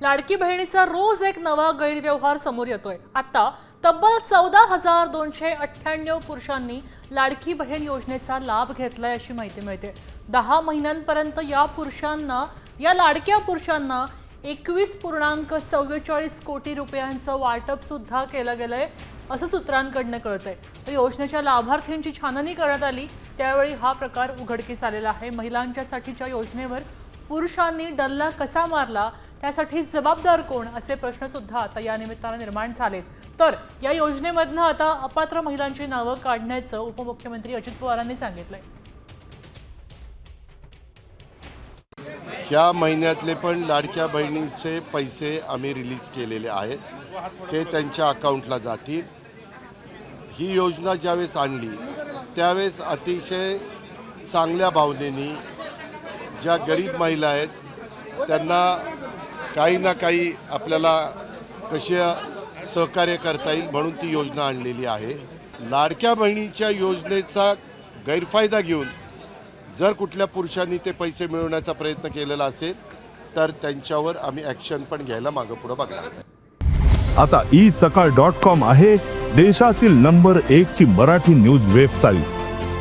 लाडकी बहिणीचा रोज एक नवा गैरव्यवहार समोर येतोय. आता तब्बल चौदा हजार दोनशे अठ्ठ्याण्णव पुरुषांनी लाडकी बहीण योजनेचा लाभ घेतलाय अशी माहिती मिळते. दहा महिन्यांपर्यंत या पुरुषांना या लाडक्या पुरुषांना एकवीस पूर्णांक चव्वेचाळीस कोटी रुपयांचं वाटप सुद्धा केलं गेलंय असं सूत्रांकडनं कळतंय. तर योजनेच्या लाभार्थींची छाननी करण्यात आली त्यावेळी हा प्रकार उघडकीस आलेला आहे. महिलांच्यासाठीच्या योजनेवर पुरुषांनी डल्ला कसा मारला त्यासाठी जबाबदार कोण असे प्रश्न सुद्धा आता या निमित्तानं निर्माण झालेत. तर या योजनेमधनं आता अपात्र महिलांची नावं काढण्याचं उपमुख्यमंत्री अजित पवारांनी सांगितलंय. ह्या महिन्यातले पण लाडक्या बहिणीचे पैसे आम्ही रिलीज केलेले आहेत. ते त्यांच्या अकाउंटला जातील. ही योजना ज्यावेळेस आणली त्यावेळेस अतिशय चांगल्या भावनेनी ज्या गरीब महिला आहेत त्यांना काही ना काही आपल्याला कसे सहकार्य करता येईल म्हणून ती योजना आणलेली आहे. लाडक्या बहिणीच्या योजनेचा गैरफायदा घेऊन जर कुठल्या पुरुषांनी ते पैसे मिळवण्याचा प्रयत्न केलेला असेल तर त्यांच्यावर आम्ही ॲक्शन पण घ्यायला मागं पुढं बघणार. आता ई सकाळ डॉट कॉम आहे देशातील नंबर एक ची मराठी न्यूज वेबसाईट